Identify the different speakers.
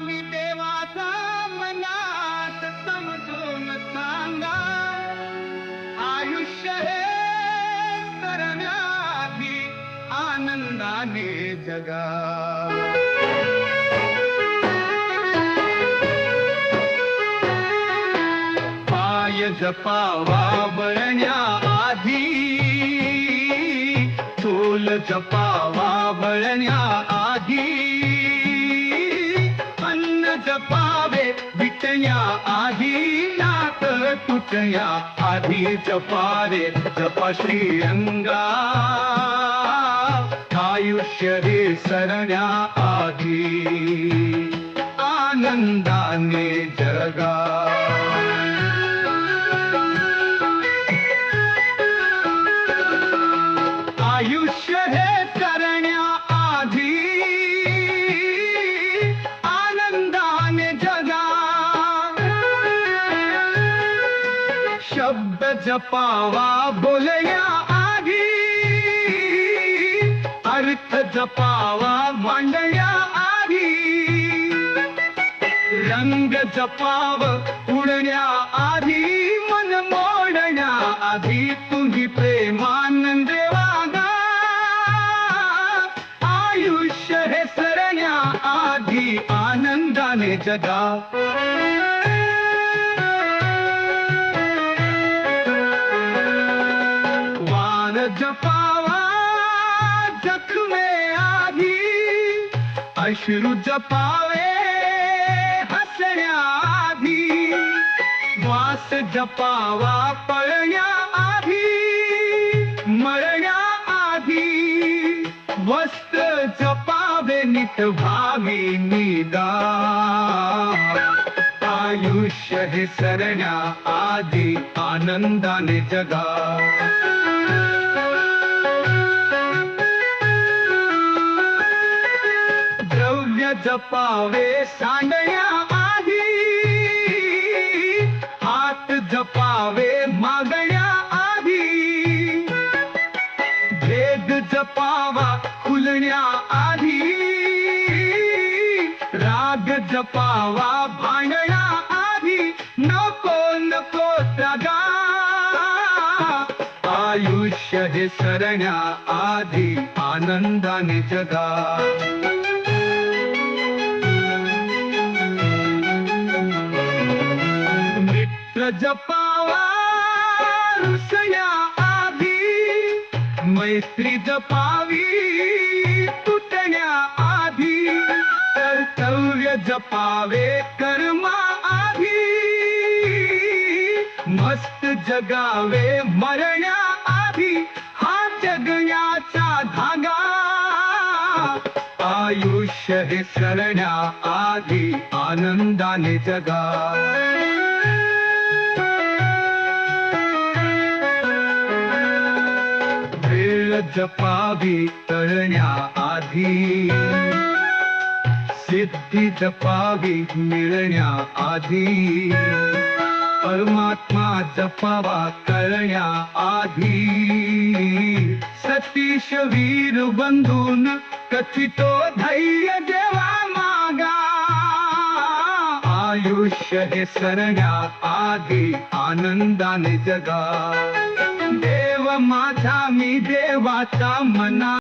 Speaker 1: मी देवाचा मनात समजून सांगा. आयुष्य हे करण्याआधी आनंदाने जगा. पाय जपावा बळण्या आधी चोल जपावा बळण्या आधी पावे विटया आधी नात तुटया आधी जपारे जपा श्रीरंगा. आयुष्य रे सरण्या आधी आनंदाने जगा. शब्द जपावा बोलया आधी. अर्थ जपावा मांडया आधी. रंग जपाव उडण्या आधी. मन मोडण्या आधी. तुम्ही प्रेमानंदे वागा. आयुष्य हे सरण्या आधी. आनंदाने जगा. जपावा जखमे आधी. अश्रू जपावे हसण्या आधी. वास जपावा पळण्या आधी. मरण्या आधी. वस्त्र जपावे नित भावी निदा. आयुष्य हे सरण्या आधी आनंदाने जगा. जपावे सांडण्या आधी हात जपावे मागण्या आधी भेद जपावा खुलण्या आधी राग जपावा भांडण्या आधी नको नको आयुष्य हे सरण्या आधी, आनंदाने जगा। मित्र जपावा ऋषया आधी मैत्री जपावी तुटण्या आधी कर्तव्य जपावे कर्मा आधी. मस्त जगावे मरण्या आधी हा जगण्याचा धागा. आयुष्य हे सरण्या आधी आनंदाने जगा. जपावी तळण्या आधी सिद्धी जपावी मिळण्या आधी परमात्मा जपावा कळण्या आधी सतीश वीर बंधून कथितो धैर्य देवा मागा. आयुष्य हे सरण्या आधी आनंदाने जगा. माझा मी देवाचा मना